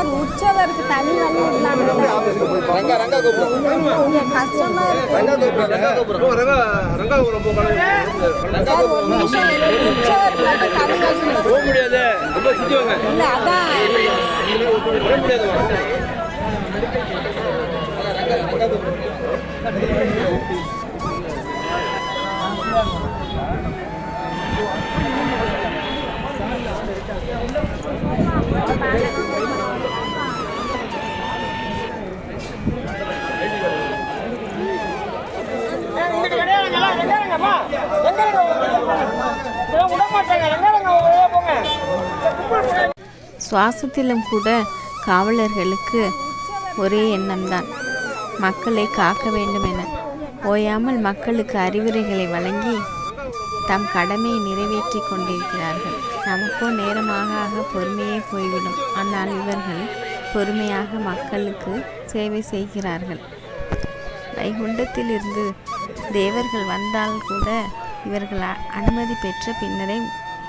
Sir உற்சவருக்கு தனி வழி இல்லாமல் நிமிஷம் உற்சவருக்கு மட்டும் தனி வழி இல்லை போக முடியாது. சுவாசத்திலும் கூட காவலர்களுக்கு ஒரே எண்ணம்தான். மக்களை காக்க வேண்டும் என ஓயாமல் மக்களுக்கு அறிவுரைகளை வழங்கி தம் கடமையை நிறைவேற்றி கொண்டிருக்கிறார்கள். நமக்கோ நேரமாக ஆக பொறுமையே போய்விடும். ஆனால் இவர்கள் பொறுமையாக மக்களுக்கு சேவை செய்கிறார்கள். வைகுண்டத்திலிருந்து தேவர்கள் வந்தால் கூட இவர்கள் அனுமதி பெற்ற பின்னரே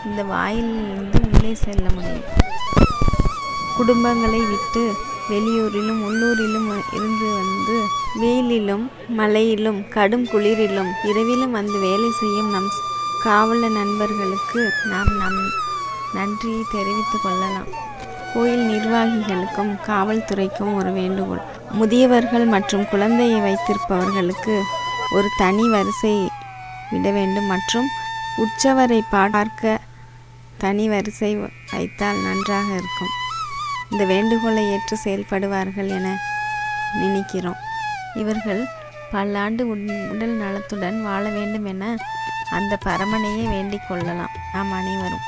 இந்த வாயிலிருந்து உள்ளே செல்ல முடியும். குடும்பங்களை விட்டு வெளியூரிலும் உள்ளூரிலும் இருந்து வந்து வெயிலிலும் மழையிலும் கடும் குளிரிலும் இரவிலும் வந்து வேலை செய்யும் நம் காவல நண்பர்களுக்கு நாம் நம் நன்றியை தெரிவித்துக் கொள்ளலாம். கோயில் நிர்வாகிகளுக்கும் காவல்துறைக்கும் ஒரு வேண்டுகோள். முதியவர்கள் மற்றும் குழந்தையை வைத்திருப்பவர்களுக்கு ஒரு தனி வரிசை விட வேண்டும் மற்றும் உற்சவரை பார்க்க தனி வரிசை வைத்தால் நன்றாக இருக்கும். இந்த வேண்டுகோளை ஏற்று செயல்படுவார்கள் என நினைக்கிறோம். இவர்கள் பல்லாண்டு உடல் நலத்துடன் வாழ வேண்டும் என அந்த பரமனையே வேண்டிக் கொள்ளலாம். நாம் அனைவரும்